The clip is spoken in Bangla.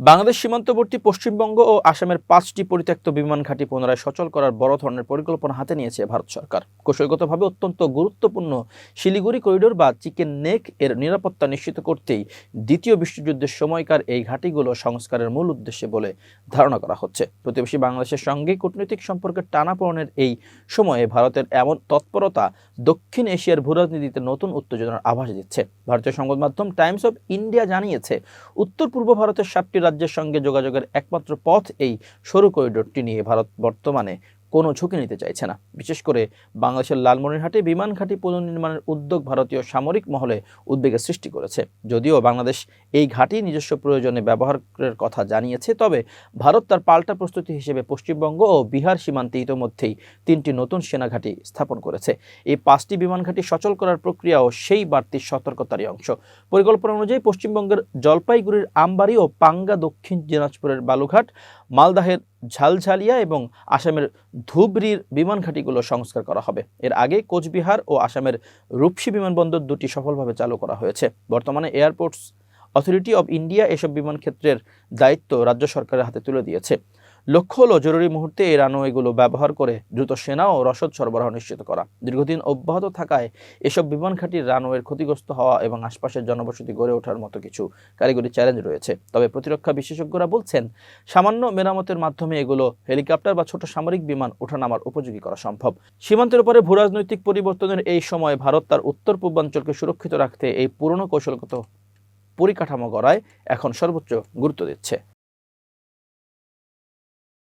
বাংলাদেশ সীমান্তবর্তী পশ্চিমবঙ্গ ও আসামের পাঁচটি পরিত্যক্ত বিমান ঘাঁটি পুনরায় সচল করার বড় ধরনের পরিকল্পনা হাতে নিয়েছে ভারত সরকার। কৌশলগতভাবে অত্যন্ত গুরুত্বপূর্ণ শিলিগুড়ি করিডোর বা চিকেন নেক এর নিরাপত্তা নিশ্চিত করতেই দ্বিতীয় বিশ্বযুদ্ধের সময়কার এই ঘাঁটিগুলো সংস্কারের মূল উদ্দেশ্যে বলে ধারণা করা হচ্ছে। প্রতিবেশী বাংলাদেশের সঙ্গে কূটনৈতিক সম্পর্কের টানাপোড়েনের এই সময়ে ভারতের এমন তৎপরতা দক্ষিণ এশিয়ার ভূরাজনীতিতে নতুন উত্তেজনার আভাস দিচ্ছে। ভারতীয় সংবাদ মাধ্যম টাইমস অফ ইন্ডিয়া জানিয়েছে উত্তর পূর্ব ভারতের সাতটি রাজ্যের সঙ্গে যোগাযোগের একমাত্র পথ এই সরু করিডোরটি নিয়ে ভারত বর্তমানে কোনো ঝুঁকি নিতে চাইছে না। বিশেষ করে বাংলাদেশের লালমনিরহাটে বিমান ঘাঁটি পুনর্নির্মাণের উদ্যোগ ভারতীয় সামরিক মহলে উদ্বেগের সৃষ্টি করেছে। যদিও বাংলাদেশ এই ঘাঁটি নিজস্ব প্রয়োজনে ব্যবহারের কথা জানিয়েছে, তবে ভারত তার পাল্টা প্রস্তুতি হিসেবে পশ্চিমবঙ্গ ও বিহার সীমান্তে ইতোমধ্যেই তিনটি নতুন সেনা ঘাঁটি স্থাপন করেছে। এই পাঁচটি বিমান ঘাঁটি সচল করার প্রক্রিয়াও সেই বাড়তি সতর্কতারই অংশ। পরিকল্পনা অনুযায়ী পশ্চিমবঙ্গের জলপাইগুড়ির আমবাড়ি ও পাঙ্গা দক্ষিণ দিনাজপুরের বালুঘাট মালদাহের ঝালঝালিয়া এবং আসামের ধুবড়ির বিমান ঘাঁটিগুলো সংস্কার করা হবে। এর আগে কোচবিহার ও আসামের রূপসী বিমানবন্দর দুটি সফলভাবে চালু করা হয়েছে। বর্তমানে এয়ারপোর্টস অথরিটি অব ইন্ডিয়া এসব বিমান ক্ষেত্রের দায়িত্ব রাজ্য সরকারের হাতে তুলে দিয়েছে। লক্ষ্য হলো জরুরি মুহূর্তে এই রানওয়েগুলো ব্যবহার করে দ্রুত সেনা ও রসদ সরবরাহ নিশ্চিত করা। দীর্ঘদিন অব্যাহত থাকায় এসব বিমান ঘাঁটির রানওয়ের ক্ষতিগ্রস্ত হওয়া এবং আশপাশের জনবসতি গড়ে ওঠার মতো কিছু কারিগরি চ্যালেঞ্জ রয়েছে। তবে প্রতিরক্ষা বিশেষজ্ঞরা বলছেন, সামান্য মেরামতের মাধ্যমে এগুলো হেলিকপ্টার বা ছোট সামরিক বিমান ওঠানামার উপযোগী করা সম্ভব। সীমান্তের উপরে ভূরাজনৈতিক পরিবর্তনের এই সময় ভারত তার উত্তর পূর্বাঞ্চলকে সুরক্ষিত রাখতে এই পুরনো কৌশলগত পরিকাঠামো গড়ায় এখন সর্বোচ্চ গুরুত্ব দিচ্ছে।